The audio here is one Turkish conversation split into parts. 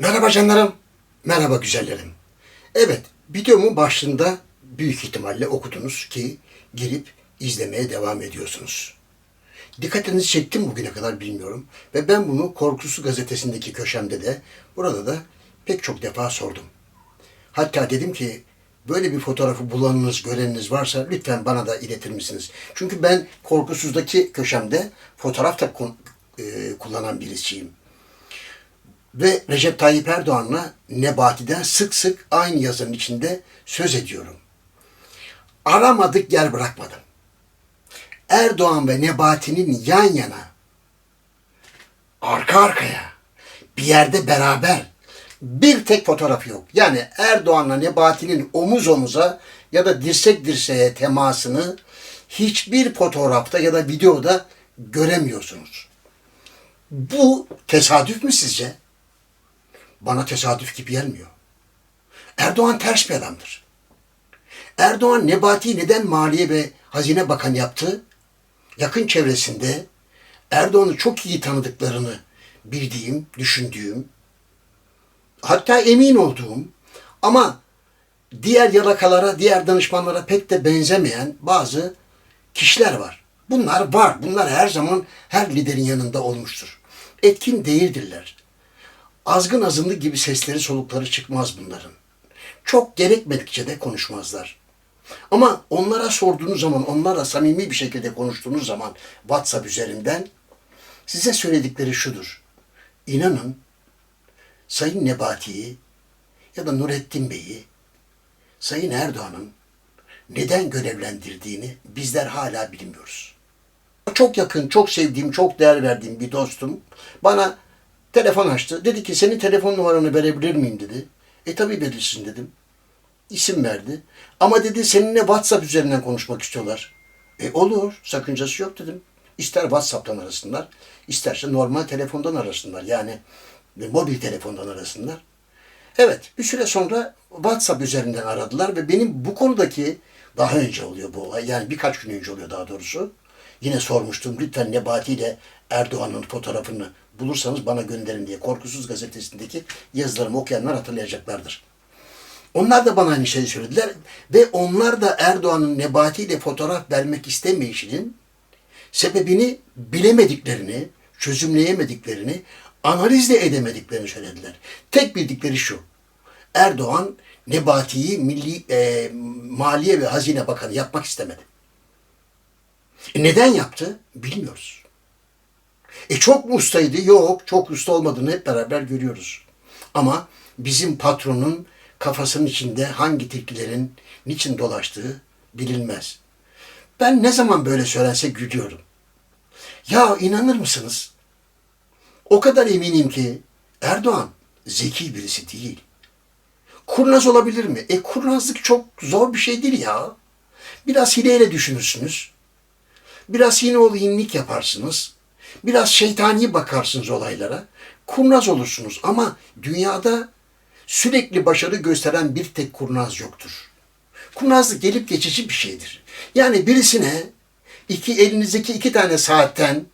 Merhaba canlarım, merhaba güzellerim. Evet, videomun başlığında büyük ihtimalle okudunuz ki girip izlemeye devam ediyorsunuz. Dikkatinizi çektim bugüne kadar bilmiyorum ve ben bunu Korkusu gazetesindeki köşemde de burada da pek çok defa sordum. Hatta dedim ki böyle bir fotoğrafı bulanınız, göreniniz varsa lütfen bana da iletir misiniz? Çünkü ben Korkusuz'daki köşemde fotoğraf da e, kullanan birisiyim. Ve Recep Tayyip Erdoğan'la Nebati'den sık sık aynı yazının içinde söz ediyorum. Aramadık yer bırakmadım. Erdoğan ve Nebati'nin yan yana, arka arkaya, bir yerde beraber bir tek fotoğrafı yok. Yani Erdoğan'la Nebati'nin omuz omuza ya da dirsek dirseğe temasını hiçbir fotoğrafta ya da videoda göremiyorsunuz. Bu tesadüf mü sizce? Bana tesadüf gibi gelmiyor. Erdoğan ters bir adamdır. Erdoğan Nebati'yi neden Maliye ve Hazine Bakanı yaptı? Yakın çevresinde Erdoğan'ı çok iyi tanıdıklarını bildiğim, düşündüğüm, hatta emin olduğum ama diğer yalakalara, diğer danışmanlara pek de benzemeyen bazı kişiler var. Bunlar var. Bunlar her zaman her liderin yanında olmuştur. Etkin değildirler. Azgın azınlı gibi sesleri solukları çıkmaz bunların. Çok gerekmedikçe de konuşmazlar. Ama onlara sorduğunuz zaman, onlarla samimi bir şekilde konuştuğunuz zaman WhatsApp üzerinden size söyledikleri şudur. İnanın Sayın Nebati'yi ya da Nurettin Bey'i Sayın Erdoğan'ın neden görevlendirdiğini bizler hala bilmiyoruz. Çok yakın, çok sevdiğim, çok değer verdiğim bir dostum bana telefon açtı. Dedi ki senin telefon numaranı verebilir miyim dedi. E tabi verirsin dedim. İsim verdi. Ama dedi seninle WhatsApp üzerinden konuşmak istiyorlar. E olur, sakıncası yok dedim. İster WhatsApp'tan arasınlar, isterse normal telefondan arasınlar. Yani e, mobil telefondan arasınlar. Evet, bir süre sonra WhatsApp üzerinden aradılar ve benim bu konudaki daha önce oluyor bu olay. Yani birkaç gün önce oluyor daha doğrusu. Yine sormuştum lütfen Nebati ile Erdoğan'ın fotoğrafını bulursanız bana gönderin diye. Korkusuz gazetesindeki yazılarımı okuyanlar hatırlayacaklardır. Onlar da bana aynı şeyi söylediler ve onlar da Erdoğan'ın Nebati ile fotoğraf vermek istemeyişinin sebebini bilemediklerini, çözümleyemediklerini, analiz de edemediklerini söylediler. Tek bildikleri şu. Erdoğan Nebati'yi Milli e, Maliye ve Hazine Bakanı yapmak istemedi. E neden yaptı? Bilmiyoruz. E çok mu ustaydı? Yok, çok usta olmadığını hep beraber görüyoruz. Ama bizim patronun kafasının içinde hangi tilkilerin niçin dolaştığı bilinmez. Ben ne zaman böyle söylense gülüyorum. Ya inanır mısınız? O kadar eminim ki Erdoğan zeki birisi değil. Kurnaz olabilir mi? E kurnazlık çok zor bir şey değil ya. Biraz hileyle düşünürsünüz. Biraz yine ol inlik yaparsınız. Biraz şeytani bakarsınız olaylara. Kurnaz olursunuz ama dünyada sürekli başarı gösteren bir tek kurnaz yoktur. Kurnazlık gelip geçici bir şeydir. Yani birisine iki elinizdeki iki tane saatten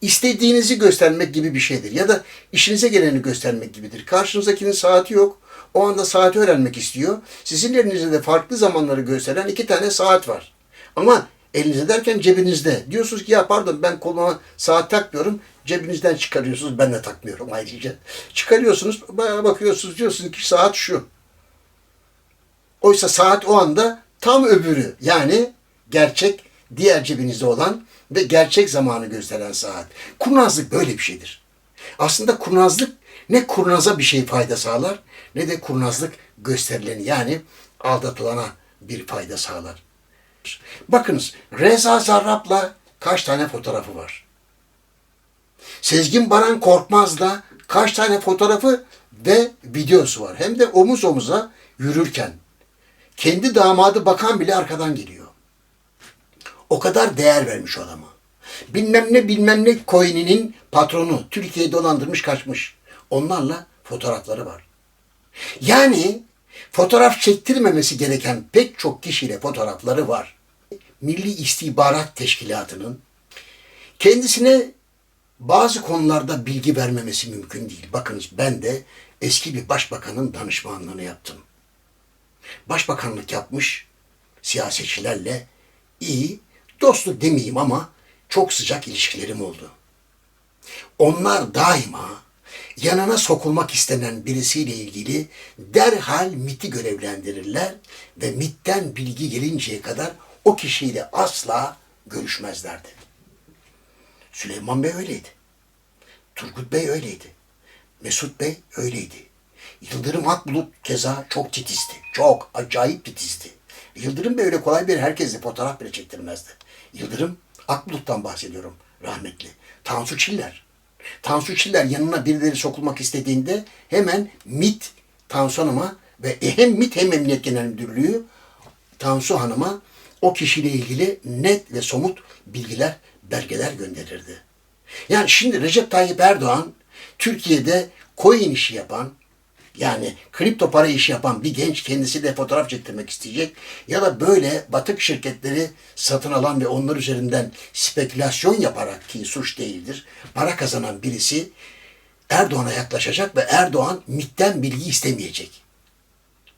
istediğinizi göstermek gibi bir şeydir. Ya da işinize geleni göstermek gibidir. Karşınızdakinin saati yok. O anda saati öğrenmek istiyor. Sizin elinizde de farklı zamanları gösteren iki tane saat var. Ama elinizde derken cebinizde. Diyorsunuz ki ya pardon ben koluma saat takmıyorum. Cebinizden çıkarıyorsunuz. Ben de takmıyorum ayrıca. Çıkarıyorsunuz. Bakıyorsunuz diyorsunuz ki saat şu. Oysa saat o anda tam öbürü. Yani gerçek diğer cebinizde olan ve gerçek zamanı gösteren saat. Kurnazlık böyle bir şeydir. Aslında kurnazlık ne kurnaza bir şey fayda sağlar ne de kurnazlık gösterileni yani aldatılana bir fayda sağlar. Bakınız Reza Zarrab'la kaç tane fotoğrafı var? Sezgin Baran Korkmaz'la kaç tane fotoğrafı ve videosu var. Hem de omuz omuza yürürken. Kendi damadı bakan bile arkadan geliyor. O kadar değer vermiş adama. Bilmem ne bilmem ne coin'inin patronu Türkiye'yi dolandırmış kaçmış. Onlarla fotoğrafları var. Yani fotoğraf çektirmemesi gereken pek çok kişiyle fotoğrafları var. Milli İstihbarat Teşkilatı'nın kendisine bazı konularda bilgi vermemesi mümkün değil. Bakınız ben de eski bir başbakanın danışmanlığını yaptım. Başbakanlık yapmış siyasetçilerle iyi, dostluk demeyeyim ama çok sıcak ilişkilerim oldu. Onlar daima yanına sokulmak istenen birisiyle ilgili derhal MIT'i görevlendirirler ve MIT'ten bilgi gelinceye kadar o kişiyle asla görüşmezlerdi. Süleyman Bey öyleydi. Turgut Bey öyleydi. Mesut Bey öyleydi. Yıldırım Akbulut keza çok titizdi. Çok acayip titizdi. Yıldırım Bey öyle kolay bir herkesle fotoğraf bile çektirmezdi. Yıldırım Akbulut'tan bahsediyorum rahmetli. Tansu Çiller. Tansu Çiller yanına birileri sokulmak istediğinde hemen MIT Tansu Hanım'a ve hem MIT hem Emniyet Genel Müdürlüğü Tansu Hanım'a o kişiyle ilgili net ve somut bilgiler, belgeler gönderirdi. Yani şimdi Recep Tayyip Erdoğan Türkiye'de coin işi yapan yani kripto para işi yapan bir genç kendisi de fotoğraf çektirmek isteyecek ya da böyle batık şirketleri satın alan ve onlar üzerinden spekülasyon yaparak ki suç değildir para kazanan birisi Erdoğan'a yaklaşacak ve Erdoğan MIT'ten bilgi istemeyecek.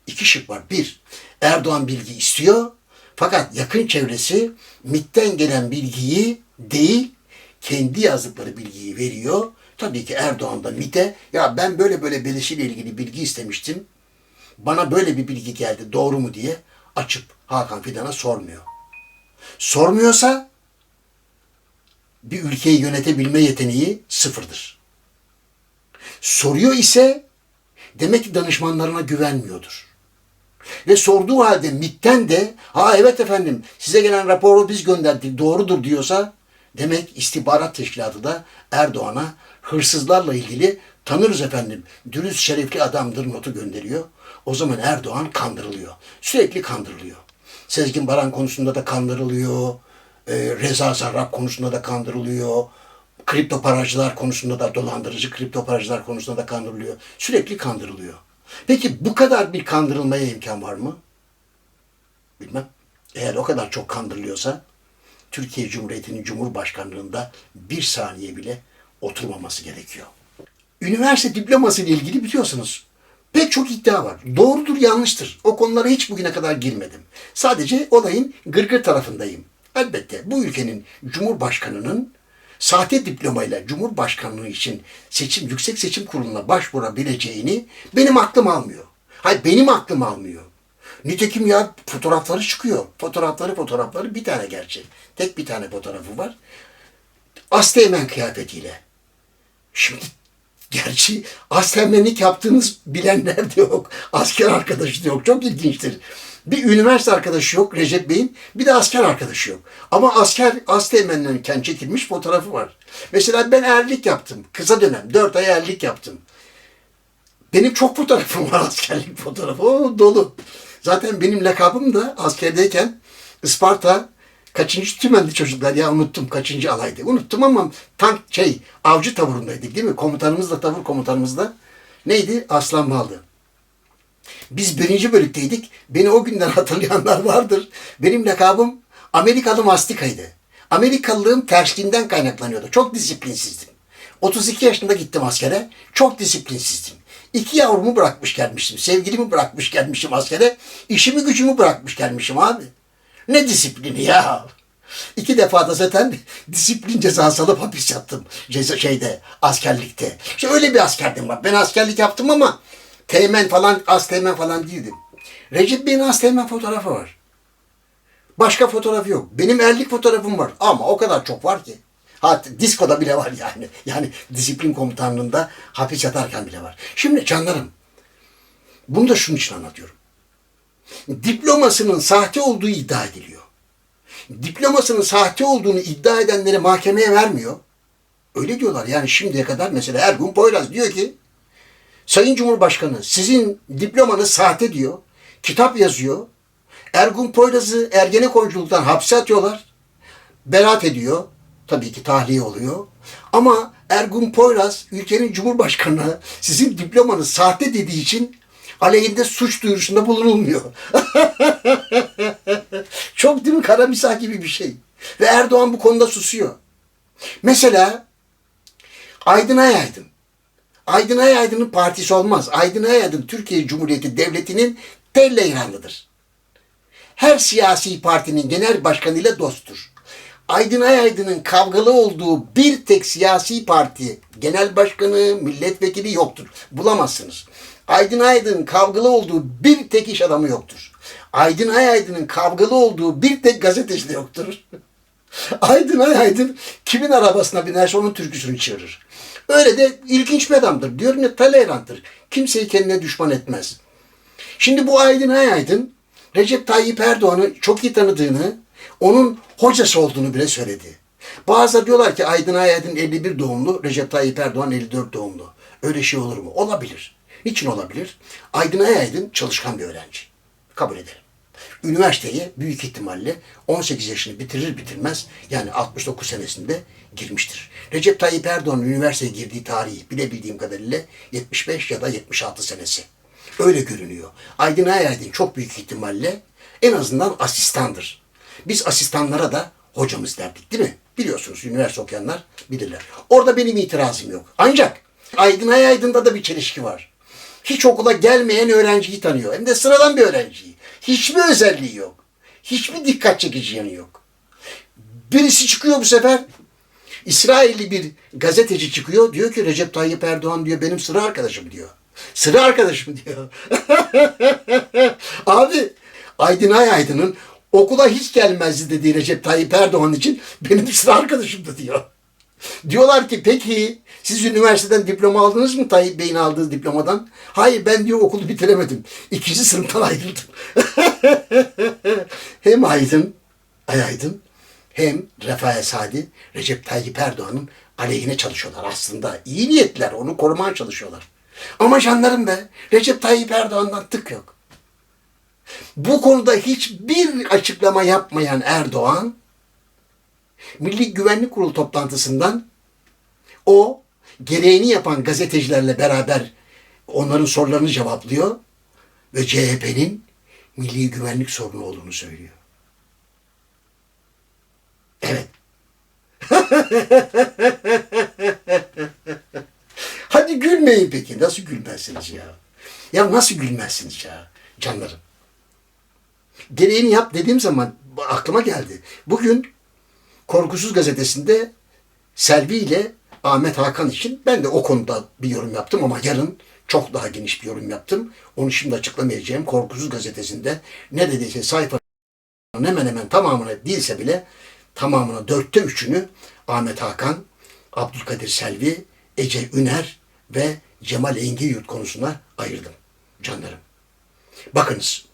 İki şık var. Bir, Erdoğan bilgi istiyor fakat yakın çevresi MIT'ten gelen bilgiyi değil kendi yazdıkları bilgiyi veriyor. Tabii ki Erdoğan da MIT'e ya ben böyle böyle birisiyle ilgili bilgi istemiştim. Bana böyle bir bilgi geldi doğru mu diye açıp Hakan Fidan'a sormuyor. Sormuyorsa bir ülkeyi yönetebilme yeteneği sıfırdır. Soruyor ise demek ki danışmanlarına güvenmiyordur. Ve sorduğu halde MIT'ten de ha evet efendim size gelen raporu biz gönderdik doğrudur diyorsa demek istihbarat teşkilatı da Erdoğan'a hırsızlarla ilgili tanırız efendim dürüst şerefli adamdır notu gönderiyor. O zaman Erdoğan kandırılıyor. Sürekli kandırılıyor. Sezgin Baran konusunda da kandırılıyor. Ee, Reza Sarraf konusunda da kandırılıyor. Kripto paracılar konusunda da dolandırıcı kripto paracılar konusunda da kandırılıyor. Sürekli kandırılıyor. Peki bu kadar bir kandırılmaya imkan var mı? Bilmem. Eğer o kadar çok kandırılıyorsa Türkiye Cumhuriyeti'nin Cumhurbaşkanlığında bir saniye bile oturmaması gerekiyor. Üniversite diploması ile ilgili biliyorsunuz pek çok iddia var. Doğrudur yanlıştır. O konulara hiç bugüne kadar girmedim. Sadece olayın gırgır tarafındayım. Elbette bu ülkenin Cumhurbaşkanı'nın sahte diplomayla Cumhurbaşkanlığı için seçim Yüksek Seçim Kurulu'na başvurabileceğini benim aklım almıyor. Hayır benim aklım almıyor. Nitekim ya fotoğrafları çıkıyor. Fotoğrafları fotoğrafları bir tane gerçi. Tek bir tane fotoğrafı var. Asteğmen kıyafetiyle. Şimdi gerçi asteğmenlik yaptığınız bilenler de yok. Asker arkadaşı da yok. Çok ilginçtir. Bir üniversite arkadaşı yok Recep Bey'in. Bir de asker arkadaşı yok. Ama asker asteğmenlerken çekilmiş fotoğrafı var. Mesela ben erlik yaptım. Kısa dönem. Dört ay erlik yaptım. Benim çok fotoğrafım var askerlik fotoğrafı. O dolu. Zaten benim lakabım da askerdeyken Isparta kaçıncı tümendi çocuklar ya unuttum kaçıncı alaydı. Unuttum ama tank şey avcı taburundaydık değil mi? Komutanımız da tavır komutanımız da neydi? Aslan Baldı. Biz birinci bölükteydik. Beni o günden hatırlayanlar vardır. Benim lakabım Amerikalı Mastika'ydı. Amerikalılığım tersliğinden kaynaklanıyordu. Çok disiplinsizdim. 32 yaşında gittim askere. Çok disiplinsizdim. İki yavrumu bırakmış gelmiştim. Sevgilimi bırakmış gelmişim askere. İşimi gücümü bırakmış gelmişim abi. Ne disiplini ya. İki defa da zaten disiplin cezası alıp hapis yattım. Ceza şeyde, askerlikte. İşte öyle bir askerdim var. Ben askerlik yaptım ama teğmen falan, az teğmen falan değildim. Recep Bey'in az teğmen fotoğrafı var. Başka fotoğrafı yok. Benim erlik fotoğrafım var. Ama o kadar çok var ki. Hatta diskoda bile var yani. Yani disiplin komutanlığında hapis yatarken bile var. Şimdi canlarım, bunu da şunun için anlatıyorum. Diplomasının sahte olduğu iddia ediliyor. Diplomasının sahte olduğunu iddia edenleri mahkemeye vermiyor. Öyle diyorlar. Yani şimdiye kadar mesela Ergun Poyraz diyor ki Sayın Cumhurbaşkanı sizin diplomanız sahte diyor. Kitap yazıyor. Ergun Poyraz'ı Ergenekonculuktan hapse atıyorlar. Beraat ediyor. Tabii ki tahliye oluyor. Ama Ergun Poyraz ülkenin Cumhurbaşkanı sizin diplomanız sahte dediği için aleyhinde suç duyurusunda bulunulmuyor. Çok değil mi? Kara misah gibi bir şey. Ve Erdoğan bu konuda susuyor. Mesela Aydın Ayaydın. Aydın Ayaydın'ın partisi olmaz. Aydın Ayaydın Türkiye Cumhuriyeti Devleti'nin Telleyranlıdır. Her siyasi partinin genel başkanıyla dosttur. Aydın Ayaydın'ın kavgalı olduğu bir tek siyasi parti genel başkanı, milletvekili yoktur. Bulamazsınız. Aydın Ayaydın'ın kavgalı olduğu bir tek iş adamı yoktur. Aydın Ayaydın'ın kavgalı olduğu bir tek gazeteci de yoktur. Aydın Ayaydın kimin arabasına binerse onun türküsünü çığırır. Öyle de ilginç bir adamdır. Diyorum ya Taleyran'dır. Kimseyi kendine düşman etmez. Şimdi bu Aydın Ayaydın Recep Tayyip Erdoğan'ı çok iyi tanıdığını, onun hocası olduğunu bile söyledi. Bazıları diyorlar ki Aydın Ayaydın 51 doğumlu, Recep Tayyip Erdoğan 54 doğumlu. Öyle şey olur mu? Olabilir. Niçin olabilir? Aydın Ayaydın çalışkan bir öğrenci. Kabul ederim. Üniversiteye büyük ihtimalle 18 yaşını bitirir bitirmez yani 69 senesinde girmiştir. Recep Tayyip Erdoğan'ın üniversiteye girdiği tarihi bilebildiğim kadarıyla 75 ya da 76 senesi. Öyle görünüyor. Aydın Ayaydın çok büyük ihtimalle en azından asistandır. Biz asistanlara da hocamız derdik değil mi? Biliyorsunuz üniversite okuyanlar bilirler. Orada benim itirazım yok. Ancak Aydın Ayaydın'da da bir çelişki var. Hiç okula gelmeyen öğrenciyi tanıyor. Hem de sıradan bir öğrenciyi. Hiçbir özelliği yok. Hiçbir dikkat çekici yanı yok. Birisi çıkıyor bu sefer. İsrailli bir gazeteci çıkıyor. Diyor ki Recep Tayyip Erdoğan diyor benim sıra arkadaşım diyor. Sıra arkadaşım diyor. Abi Aydın Ayaydın'ın okula hiç gelmezdi dediği Recep Tayyip Erdoğan için benim sıra arkadaşımdı diyor. Diyorlar ki peki siz üniversiteden diploma aldınız mı Tayyip Bey'in aldığı diplomadan? Hayır ben diyor okulu bitiremedim. İkinci sınıftan ayrıldım. hem Aydın, Ay Aydın hem Refah Sadi Recep Tayyip Erdoğan'ın aleyhine çalışıyorlar aslında. iyi niyetler onu korumaya çalışıyorlar. Ama canlarım be Recep Tayyip Erdoğan'dan tık yok. Bu konuda hiçbir açıklama yapmayan Erdoğan Milli Güvenlik Kurulu toplantısından o gereğini yapan gazetecilerle beraber onların sorularını cevaplıyor ve CHP'nin milli güvenlik sorunu olduğunu söylüyor. Evet. Hadi gülmeyin peki. Nasıl gülmezsiniz ya? Ya nasıl gülmezsiniz ya canlarım? Gereğini yap dediğim zaman aklıma geldi. Bugün Korkusuz gazetesinde Selvi ile Ahmet Hakan için ben de o konuda bir yorum yaptım ama yarın çok daha geniş bir yorum yaptım. Onu şimdi açıklamayacağım. Korkusuz gazetesinde ne dediyse sayfanın hemen hemen tamamını değilse bile tamamına dörtte üçünü Ahmet Hakan, Abdülkadir Selvi, Ece Üner ve Cemal Engin konusuna ayırdım canlarım. Bakınız,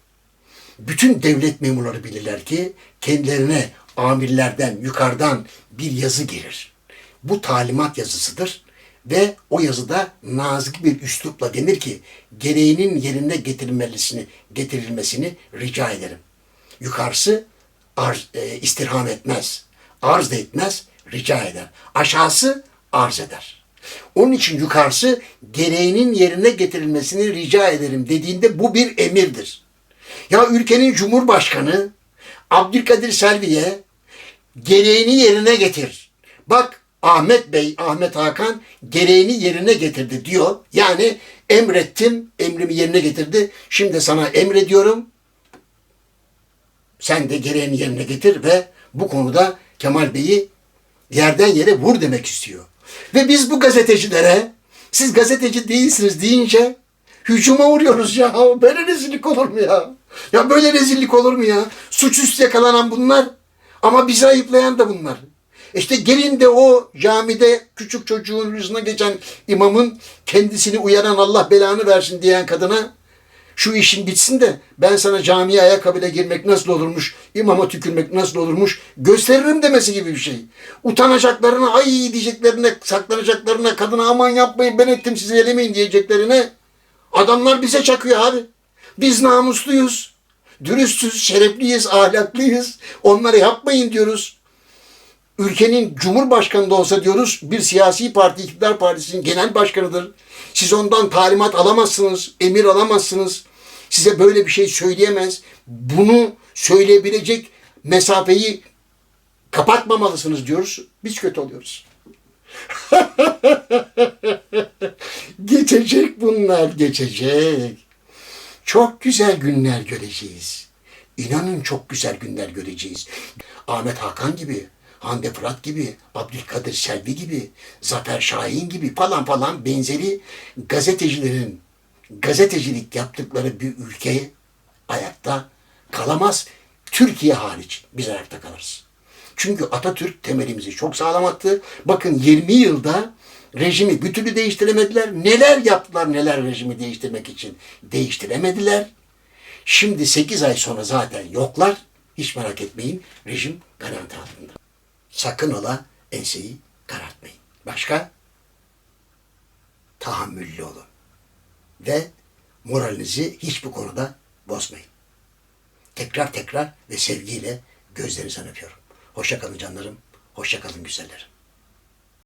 bütün devlet memurları bilirler ki kendilerine amirlerden, yukarıdan bir yazı gelir. Bu talimat yazısıdır ve o yazıda nazik bir üslupla denir ki gereğinin yerine getirilmesini, getirilmesini rica ederim. Yukarısı arz, e, istirham etmez, arz da etmez, rica eder. Aşağısı arz eder. Onun için yukarısı gereğinin yerine getirilmesini rica ederim dediğinde bu bir emirdir. Ya ülkenin cumhurbaşkanı Abdülkadir Selvi'ye gereğini yerine getir. Bak Ahmet Bey, Ahmet Hakan gereğini yerine getirdi diyor. Yani emrettim, emrimi yerine getirdi. Şimdi sana emrediyorum. Sen de gereğini yerine getir ve bu konuda Kemal Bey'i yerden yere vur demek istiyor. Ve biz bu gazetecilere siz gazeteci değilsiniz deyince hücuma uğruyoruz ya. Böyle rezillik olur mu ya? Ya böyle rezillik olur mu ya? Suçüstü yakalanan bunlar ama bizi ayıplayan da bunlar. İşte gelin de o camide küçük çocuğun rızına geçen imamın kendisini uyaran Allah belanı versin diyen kadına şu işin bitsin de ben sana camiye ayakkabıyla girmek nasıl olurmuş, imama tükürmek nasıl olurmuş gösteririm demesi gibi bir şey. Utanacaklarına, ay diyeceklerine, saklanacaklarına, kadına aman yapmayın ben ettim sizi elemeyin diyeceklerine adamlar bize çakıyor abi. Biz namusluyuz, dürüstüz, şerefliyiz, ahlaklıyız. Onları yapmayın diyoruz. Ülkenin cumhurbaşkanı da olsa diyoruz bir siyasi parti, iktidar partisinin genel başkanıdır. Siz ondan talimat alamazsınız, emir alamazsınız. Size böyle bir şey söyleyemez. Bunu söyleyebilecek mesafeyi kapatmamalısınız diyoruz. Biz kötü oluyoruz. geçecek bunlar, geçecek. Çok güzel günler göreceğiz. İnanın çok güzel günler göreceğiz. Ahmet Hakan gibi, Hande Fırat gibi, Abdülkadir Selvi gibi, Zafer Şahin gibi falan falan benzeri gazetecilerin gazetecilik yaptıkları bir ülke ayakta kalamaz. Türkiye hariç biz ayakta kalırız. Çünkü Atatürk temelimizi çok sağlam attı. Bakın 20 yılda rejimi bir türlü değiştiremediler. Neler yaptılar neler rejimi değiştirmek için. Değiştiremediler. Şimdi 8 ay sonra zaten yoklar. Hiç merak etmeyin. Rejim garanti altında. Sakın ola enseyi karartmayın. Başka? Tahammüllü olun. Ve moralinizi hiçbir konuda bozmayın. Tekrar tekrar ve sevgiyle gözlerinizden öpüyorum. Hoşça kalın canlarım. Hoşça kalın güzellerim.